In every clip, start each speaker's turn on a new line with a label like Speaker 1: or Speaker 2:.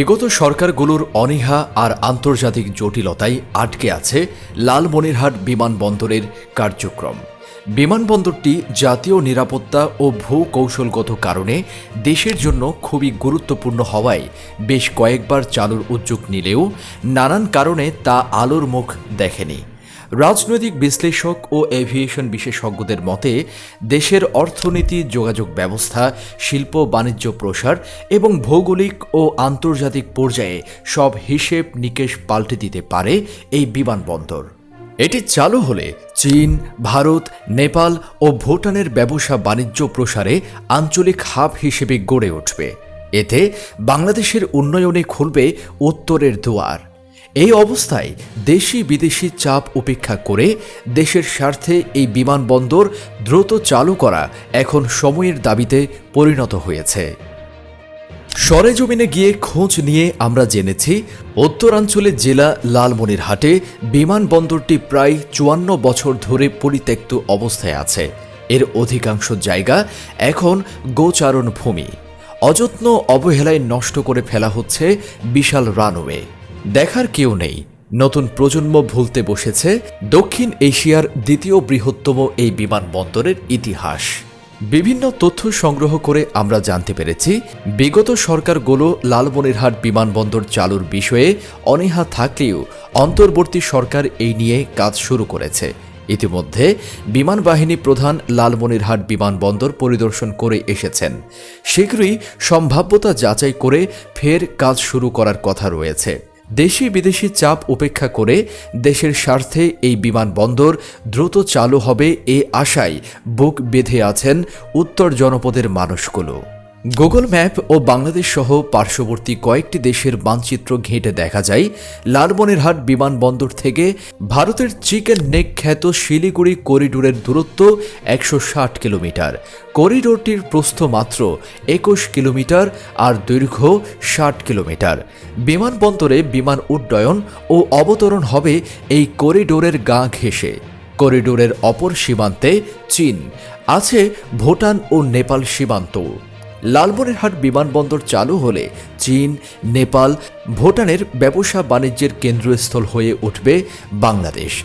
Speaker 1: বিগত সরকারগুলোর অনীহা আর আন্তর্জাতিক জটিলতায় আটকে আছে লালমনিরহাট বিমানবন্দরের কার্যক্রম। বিমানবন্দরটি জাতীয় নিরাপত্তা ও ভূ কৌশলগত কারণে দেশের জন্য খুবই গুরুত্বপূর্ণ হওয়ায় বেশ কয়েকবার চালুর উদ্যোগ নিলেও নানান কারণে তা আলোর মুখ দেখেনি। রাজনৈতিক বিশ্লেষক ও এভিয়েশন বিশেষজ্ঞদের মতে, দেশের অর্থনীতি, যোগাযোগ ব্যবস্থা, শিল্প, বাণিজ্য প্রসার এবং ভৌগোলিক ও আন্তর্জাতিক পর্যায়ে সব হিসেব নিকেশ পাল্টে দিতে পারে এই বিমানবন্দর। এটি চালু হলে চীন, ভারত, নেপাল ও ভুটানের ব্যবসা বাণিজ্য প্রসারে আঞ্চলিক হাব হিসেবে গড়ে উঠবে। এতে বাংলাদেশের উন্নয়নে খুলবে উত্তরের দুয়ার। এই অবস্থায় দেশি বিদেশি চাপ উপেক্ষা করে দেশের স্বার্থে এই বিমানবন্দর দ্রুত চালু করা এখন সময়ের দাবিতে পরিণত হয়েছে। সরেজমিনে গিয়ে খোঁজ নিয়ে আমরা জেনেছি, উত্তরাঞ্চলের জেলা লালমনিরহাটে বিমানবন্দরটি প্রায় চুয়ান্ন বছর ধরে পরিত্যক্ত অবস্থায় আছে। এর অধিকাংশ জায়গা এখন গোচারণ ভূমি অযত্ন অবহেলায় নষ্ট করে ফেলা হচ্ছে বিশাল রানওয়ে। দেখার কেউ নেই। নতুন প্রজন্ম ভুলতে বসেছে। দক্ষিণ এশিয়ার দ্বিতীয় বৃহত্তম এই বিমানবন্দরের ইতিহাস। বিভিন্ন তথ্য সংগ্রহ করে আমরা জানতে পেরেছি, বিগত সরকারগুলো লালমনিরহাট বিমানবন্দর চালুর বিষয়ে অনীহা থাকলেও অন্তর্বর্তী সরকার এই নিয়ে কাজ শুরু করেছে। ইতিমধ্যে বিমান বাহিনী প্রধান লালমনিরহাট বিমানবন্দর পরিদর্শন করে এসেছেন। শীঘ্রই সম্ভাব্যতা যাচাই করে ফের কাজ শুরু করার কথা রয়েছে। দেশি বিদেশি চাপ উপেক্ষা করে দেশের স্বার্থে এই বিমানবন্দর দ্রুত চালু হবে এ আশায় বুক বেঁধে আছেন উত্তর জনপদের মানুষগুলো। গুগল ম্যাপ ও বাংলাদেশ সহ পার্শ্ববর্তী কয়েকটি দেশের মানচিত্র ঘেঁটে দেখা যায়। লালমনিরহাট বিমানবন্দর থেকে ভারতের চিকেন নেক খ্যাত শিলিগুড়ি করিডোরের দূরত্ব একশো ষাট কিলোমিটার। করিডোরটির প্রস্থ মাত্র একুশ কিলোমিটার আর দৈর্ঘ্য ষাট কিলোমিটার। বিমানবন্দরে বিমান উড্ডয়ন ও অবতরণ হবে এই করিডোরের গা ঘেঁষে। করিডোরের অপর সীমান্তে চীন। আছে ভুটান ও নেপাল সীমান্ত। লালমনিরহাট বিমানবন্দর চালু হলে চীন, নেপাল, ভুটানের ব্যবসা বাণিজ্যের কেন্দ্রস্থল হয়ে উঠবে বাংলাদেশ।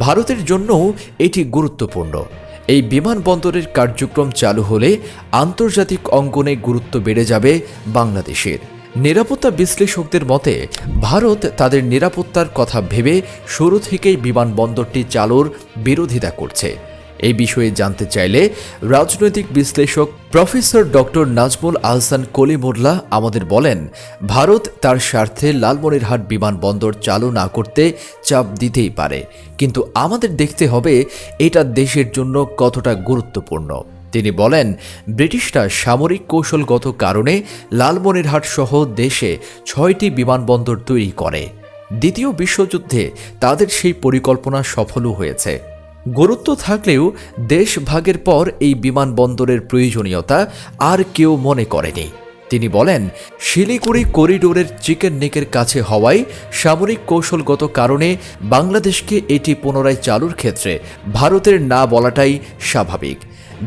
Speaker 1: ভারতের জন্যও এটি গুরুত্বপূর্ণ। এই বিমানবন্দরের কার্যক্রম চালু হলে আন্তর্জাতিক অঙ্গনে গুরুত্ব বেড়ে যাবে বাংলাদেশের। নিরাপত্তা বিশ্লেষকদের মতে, ভারত তাদের নিরাপত্তার কথা ভেবে শুরু থেকেই বিমানবন্দরটি চালুর বিরোধিতা করছে। এই বিষয়ে জানতে চাইলে রাজনৈতিক বিশ্লেষক প্রফেসর ডক্টর নাজমুল আহসান কলিমুল্লাহ আমাদের বলেন, ভারত তার স্বার্থে লালমনিরহাট বিমানবন্দর চালু না করতে চাপ দিতেই পারে। কিন্তু আমাদের দেখতে হবে এটা দেশের জন্য কতটা গুরুত্বপূর্ণ। তিনি বলেন, ব্রিটিশরা সামরিক কৌশলগত কারণে লালমনিরহাট সহ দেশে ছয়টি বিমানবন্দর তৈরি করে। দ্বিতীয় বিশ্বযুদ্ধে তাদের সেই পরিকল্পনা সফলও হয়েছে। গুরুত্ব থাকলেও দেশ ভাগের পর এই বিমানবন্দরের প্রয়োজনীয়তা আর কেউ মনে করেনি। তিনি বলেন, শিলিগুড়ি করিডোরের চিকেন নেকের কাছে হওয়ায় সামরিক কৌশলগত কারণে বাংলাদেশকে এটি পুনরায় চালুর ক্ষেত্রে ভারতের না বলাটাই স্বাভাবিক।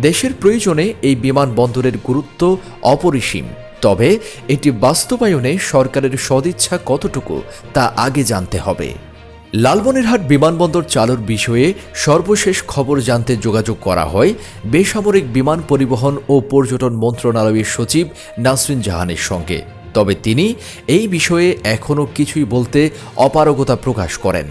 Speaker 1: দেশের প্রয়োজনে এই বিমানবন্দরের গুরুত্ব অপরিসীম। তবে এটি বাস্তবায়নে সরকারের সদিচ্ছা কতটুকু তা আগে জানতে হবে। লালমনিরহাট বিমানবন্দর চালুর বিষয়ে সর্বশেষ খবর জানতে যোগাযোগ করা হয় বেসামরিক বিমান পরিবহন ও পর্যটন মন্ত্রণালয়ের সচিব নাসরিন জাহানের সঙ্গে। তবে তিনি এই বিষয়ে এখনও কিছুই বলতে অপারগতা প্রকাশ করেন।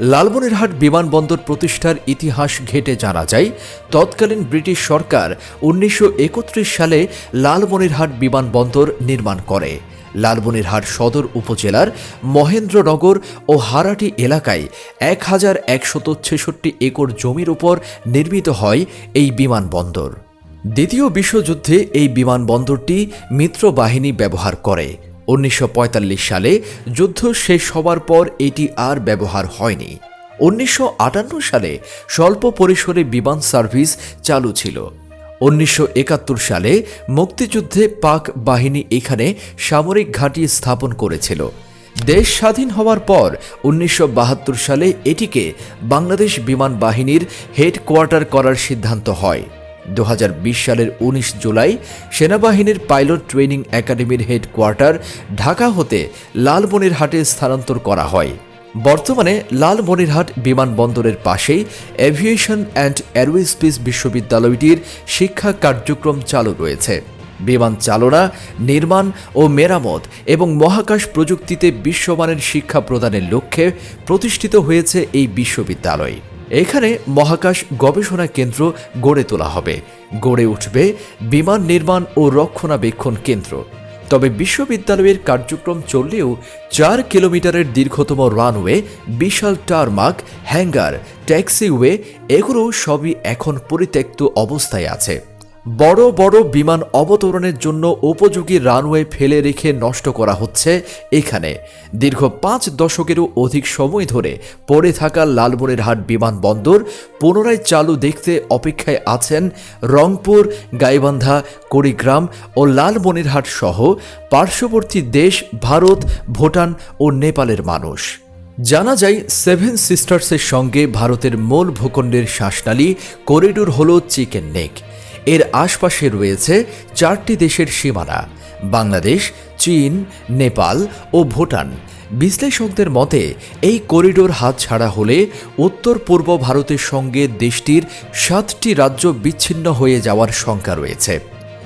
Speaker 1: লালমনিরহাট বিমানবন্দর প্রতিষ্ঠার ইতিহাস ঘেটে জানা যায়, তৎকালীন ব্রিটিশ সরকার উনিশশো একত্রিশ সালে লালমনিরহাট বিমানবন্দর নির্মাণ করে। লালমনিরহাট সদর উপজেলার মহেন্দ্রনগর ও হারাটি এলাকায় এক হাজার একশত ছেষট্টি একর জমির উপর নির্মিত হয় এই বিমানবন্দর দ্বিতীয় বিশ্বযুদ্ধে এই বিমানবন্দরটি মিত্র বাহিনী ব্যবহার করে। উনিশশো পঁয়তাল্লিশ সালে যুদ্ধ শেষ হবার পর এটি আর ব্যবহার হয়নি। উনিশশো আটান্ন সালে স্বল্প পরিসরে বিমান সার্ভিস চালু ছিল। উনিশশো একাত্তর সালে মুক্তিযুদ্ধে পাক বাহিনী এখানে সামরিক ঘাঁটি স্থাপন করেছিল। দেশ স্বাধীন হওয়ার পর উনিশশো বাহাত্তর সালে এটিকে বাংলাদেশ বিমান বাহিনীর হেডকোয়ার্টার করার সিদ্ধান্ত হয়। দু হাজার বিশ সালের ১৯ জুলাই সেনাবাহিনীর পাইলট ট্রেনিং একাডেমির হেডকোয়ার্টার ঢাকা হতে লালমনিরহাটে স্থানান্তর করা হয়। বর্তমানে লালমনিরহাট বিমানবন্দরের পাশেই এভিয়েশন অ্যান্ড এরোস্পেস বিশ্ববিদ্যালয়টির শিক্ষা কার্যক্রম চালু রয়েছে। বিমান চালনা, নির্মাণ ও মেরামত এবং মহাকাশ প্রযুক্তিতে বিশ্বমানের শিক্ষা প্রদানের লক্ষ্যে প্রতিষ্ঠিত হয়েছে এই বিশ্ববিদ্যালয়। এখানে মহাকাশ গবেষণা কেন্দ্র গড়ে তোলা হবে। গড়ে উঠবে বিমান নির্মাণ ও রক্ষণাবেক্ষণ কেন্দ্র। তবে বিশ্ববিদ্যালয়ের কার্যক্রম চললেও চার কিলোমিটারের দীর্ঘতম রানওয়ে, বিশাল টারমাক, হ্যাঙ্গার, ট্যাক্সিওয়ে, এগুলো সবই এখন পরিত্যক্ত অবস্থায় আছে। বড় বড় বিমান অবতরণের জন্য উপযোগী রানওয়ে ফেলে রেখে নষ্ট করা হচ্ছে এখানে। দীর্ঘ পাঁচ দশকেরও অধিক সময় ধরে পড়ে থাকা লালমনিরহাট বিমানবন্দর পুনরায় চালু দেখতে অপেক্ষায় আছেন রংপুর, গাইবান্ধা, কুড়িগ্রাম ও লালমনিরহাট সহ পার্শ্ববর্তী দেশ, ভারত, ভুটান ও নেপালের মানুষ। জানা যায়, সেভেন সিস্টার্সের সঙ্গে ভারতের মূল ভূখণ্ডের শ্বাসনালী করিডোর হল চিকেন নেক। এর আশপাশে রয়েছে চারটি দেশের সীমানা, বাংলাদেশ, চীন, নেপাল ও ভুটান। বিশ্লেষকদের মতে, এই করিডোর হাতছাড়া হলে উত্তর পূর্ব ভারতের সঙ্গে দেশটির সাতটি রাজ্য বিচ্ছিন্ন হয়ে যাওয়ার শঙ্কা রয়েছে।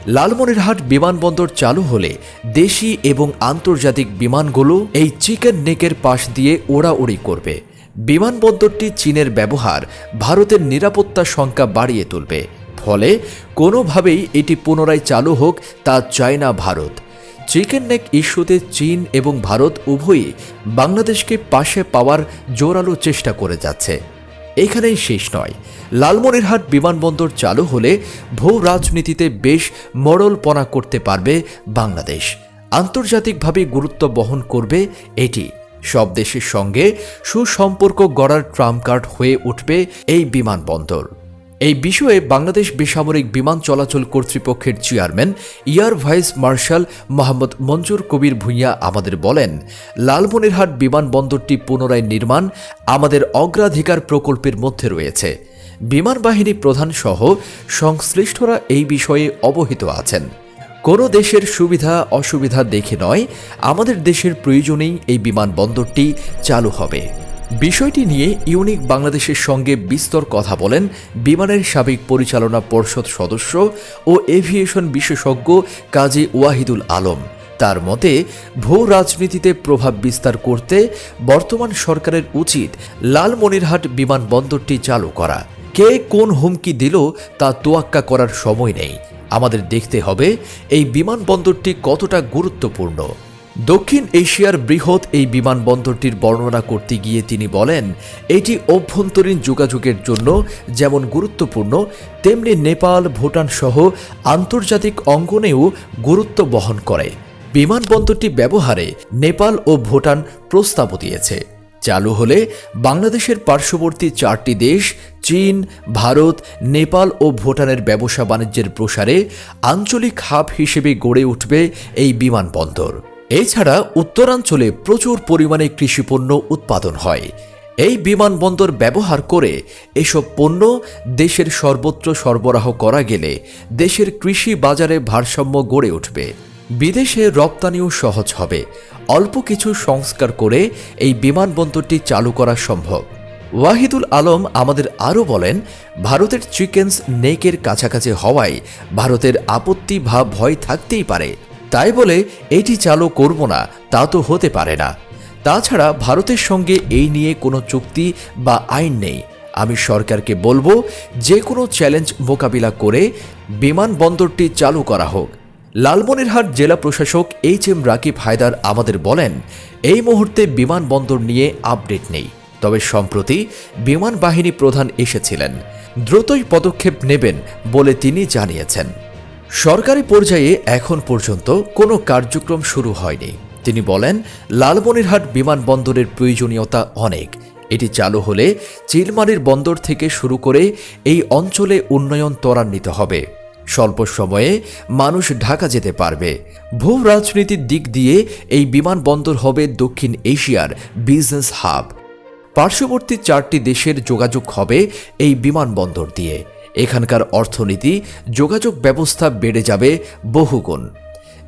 Speaker 1: লালমনিরহাট বিমানবন্দর চালু হলে দেশি এবং আন্তর্জাতিক বিমানগুলো এই চিকেন নেকের পাশ দিয়ে ওড়াউড়ি করবে। বিমানবন্দরটি চীনের ব্যবহার, ভারতের নিরাপত্তা সংখ্যা বাড়িয়ে তুলবে। ফলে কোনোভাবেই এটি পুনরায় চালু হোক তা চায় না ভারত। চিকেন নেক ইস্যুতে চীন এবং ভারত উভয়ই বাংলাদেশকে পাশে পাওয়ার জোরালো চেষ্টা করে যাচ্ছে। এখানেই শেষ নয়। লালমনিরহাট বিমানবন্দর চালু হলে ভূ রাজনীতিতে বেশ মরলপনা করতে পারবে বাংলাদেশ। আন্তর্জাতিকভাবে গুরুত্ব বহন করবে এটি। সব দেশের সঙ্গে সুসম্পর্ক গড়ার ট্রাম্প কার্ড হয়ে উঠবে এই বিমানবন্দর। এই বিষয়ে বাংলাদেশ বেসামরিক বিমান চলাচল কর্তৃপক্ষের chairman air vice marshal Mohammad Manzur Kabir Bhuiyan আমাদের বলেন, লালমনিরহাট বিমানবন্দরটি পুনরায় নির্মাণ আমাদের অগ্রাধিকার প্রকল্পের মধ্যে রয়েছে। বিমান বাহিনী প্রধান সহ সংশ্লিষ্টরা এই বিষয়ে অবহিত আছেন। কোনো দেশের সুবিধা অসুবিধা দেখে নয়, আমাদের দেশের প্রয়োজনেই এই বিমানবন্দরটি চালু হবে। বিষয়টি নিয়ে ইউনিক বাংলাদেশের সঙ্গে বিস্তর কথা বলেন বিমানের সাবেক পরিচালনা পর্ষদ সদস্য ও এভিয়েশন বিশেষজ্ঞ কাজী ওয়াহিদুল আলম। তার মতে, ভূ রাজনীতিতে প্রভাব বিস্তার করতে বর্তমান সরকারের উচিত লালমনিরহাট বিমানবন্দরটি চালু করা। কে কোন হুমকি দিল তা তোয়াক্কা করার সময় নেই। আমাদের দেখতে হবে এই বিমানবন্দরটি কতটা গুরুত্বপূর্ণ। দক্ষিণ এশিয়ার বৃহৎ এই বিমানবন্দরটির বর্ণনা করতে গিয়ে তিনি বলেন, এটি অভ্যন্তরীণ যোগাযোগের জন্য যেমন গুরুত্বপূর্ণ, তেমনি নেপাল, ভুটান সহ আন্তর্জাতিক অঙ্গনেও গুরুত্ব বহন করে। বিমানবন্দরটি ব্যবহারে নেপাল ও ভুটান প্রস্তাবও দিয়েছে। চালু হলে বাংলাদেশের পার্শ্ববর্তী চারটি দেশ, চীন, ভারত, নেপাল ও ভুটানের ব্যবসা বাণিজ্যের প্রসারে আঞ্চলিক হাব হিসেবে গড়ে উঠবে এই বিমানবন্দর। এছাড়া উত্তরাঞ্চলে প্রচুর পরিমাণে কৃষিপণ্য উৎপাদন হয়। এই বিমানবন্দর ব্যবহার করে এসব পণ্য দেশের সর্বত্র সরবরাহ করা গেলে দেশের কৃষি বাজারে ভারসাম্য গড়ে উঠবে। বিদেশে রপ্তানিও সহজ হবে। অল্প কিছু সংস্কার করে এই বিমানবন্দরটি চালু করা সম্ভব। ওয়াহিদুল আলম আমাদের আরও বলেন, ভারতের চিকেন্স নেকের কাছাকাছি হওয়ায় ভারতের আপত্তি ভাব ভয় থাকতেই পারে। তাই বলে এটি চালু করব না, তা তো হতে পারে না। তাছাড়া ভারতের সঙ্গে এই নিয়ে কোনো চুক্তি বা আইন নেই। আমি সরকারকে বলব, যে কোনো চ্যালেঞ্জ মোকাবিলা করে বিমানবন্দরটি চালু করা হোক। লালমনিরহাট জেলা প্রশাসক এইচ এম রাকিব হায়দার আমাদের বলেন, এই মুহূর্তে বিমানবন্দর নিয়ে আপডেট নেই। তবে সম্প্রতি বিমান বাহিনী প্রধান এসেছিলেন। দ্রুতই পদক্ষেপ নেবেন বলে তিনি জানিয়েছেন। সরকারি পর্যায়ে এখন পর্যন্ত কোনো কার্যক্রম শুরু হয়নি। তিনি বলেন, লালমনিরহাট বিমানবন্দরের প্রয়োজনীয়তা অনেক। এটি চালু হলে চিলমারির বন্দর থেকে শুরু করে এই অঞ্চলে উন্নয়ন ত্বরান্বিত হবে। স্বল্প সময়ে মানুষ ঢাকা যেতে পারবে। ভূ রাজনীতির দিক দিয়ে এই বিমানবন্দর হবে দক্ষিণ এশিয়ার বিজনেস হাব। পার্শ্ববর্তী চারটি দেশের যোগাযোগ হবে এই বিমানবন্দর দিয়ে। এখানকার অর্থনীতি, যোগাযোগ ব্যবস্থা বেড়ে যাবে বহুগুণ।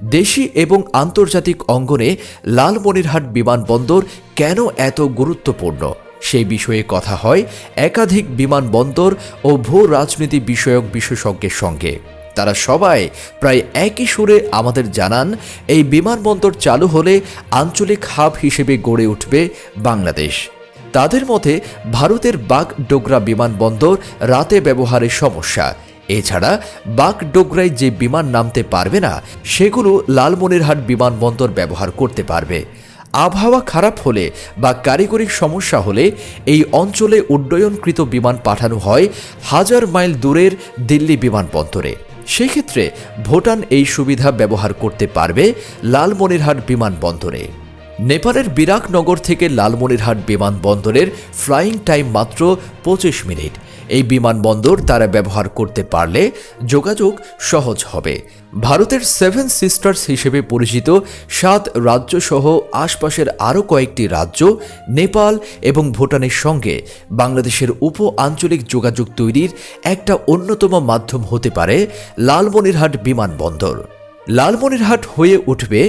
Speaker 1: দেশি এবং আন্তর্জাতিক অঙ্গনে লালমনিরহাট বিমানবন্দর কেন এত গুরুত্বপূর্ণ? সেই বিষয়ে কথা হয় একাধিক বিমানবন্দর ও ভূ রাজনীতি বিষয়ক বিশেষজ্ঞের সঙ্গে। তারা সবাই প্রায় একই সুরে আমাদের জানান, এই বিমানবন্দর চালু হলে আঞ্চলিক হাব হিসেবে গড়ে উঠবে বাংলাদেশ। তাদের মতে ভারতের বাগডোগরা বিমানবন্দর রাতে ব্যবহারের সমস্যা। এছাড়া বাগডোগরায় যে বিমান নামতে পারবে না, সেগুলো লালমনিরহাট বিমানবন্দর ব্যবহার করতে পারবে। আবহাওয়া খারাপ হলে বা কারিগরি সমস্যা হলে এই অঞ্চলে উড্ডয়নকৃত বিমান পাঠানো হয় হাজার মাইল দূরের দিল্লি বিমানবন্দরে। সেক্ষেত্রে ভুটান এই সুবিধা ব্যবহার করতে পারবে লালমনিরহাট বিমানবন্দরে। নেপালের বিরাটনগর থেকে লালমনিরহাট বিমানবন্দরের ফ্লাইং টাইম মাত্র পঁচিশ মিনিট। এই বিমানবন্দর তারা ব্যবহার করতে পারলে যোগাযোগ সহজ হবে। ভারতের সেভেন সিস্টার্স হিসেবে পরিচিত সাত রাজ্যসহ আশপাশের আরও কয়েকটি রাজ্য নেপাল এবং ভুটানের সঙ্গে বাংলাদেশের উপ আঞ্চলিক যোগাযোগ তৈরির একটা অন্যতম মাধ্যম হতে পারে লালমনিরহাট বিমানবন্দর। লালমনিরহাট হয়ে উঠবে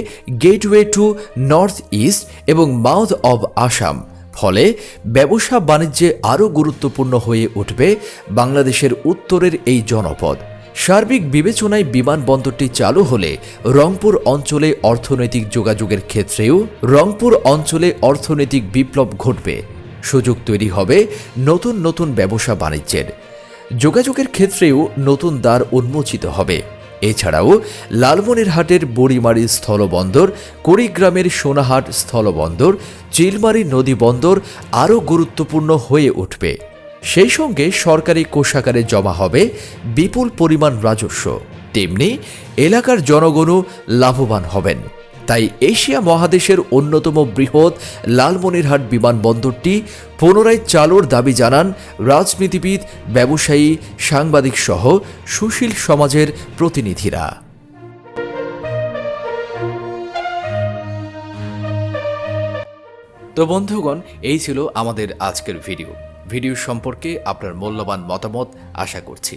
Speaker 1: গেটওয়ে টু নর্থ ইস্ট এবং মাউথ অব আসাম। ফলে ব্যবসা বাণিজ্যে আরও গুরুত্বপূর্ণ হয়ে উঠবে বাংলাদেশের উত্তরের এই জনপদ। সার্বিক বিবেচনায় বিমানবন্দরটি চালু হলে রংপুর অঞ্চলে অর্থনৈতিক যোগাযোগের ক্ষেত্রেও রংপুর অঞ্চলে অর্থনৈতিক বিপ্লব ঘটবে। সুযোগ তৈরি হবে নতুন নতুন ব্যবসা বাণিজ্যের। যোগাযোগের ক্ষেত্রেও নতুন দ্বার উন্মোচিত হবে। এছাড়াও লালমনিরহাটের বুড়িমারি স্থলবন্দর, কুড়িগ্রামের সোনাহাট স্থলবন্দর, চিলমারি নদী বন্দর আরও গুরুত্বপূর্ণ হয়ে উঠবে। সেই সঙ্গে সরকারি কোষাগারে জমা হবে বিপুল পরিমাণ রাজস্ব। তেমনি এলাকার জনগণও লাভবান হবেন। তাই এশিয়া মহাদেশের অন্যতম বৃহৎ লালমনিরহাট বিমানবন্দরটি পুনরায় চালুর দাবি জানান রাজনীতিবিদ, ব্যবসায়ী, সাংবাদিক সহ সুশীল সমাজের প্রতিনিধিরা। তো বন্ধুগণ, এই ছিল আমাদের আজকের ভিডিও। ভিডিও সম্পর্কে আপনার মূল্যবান মতামত আশা করছি।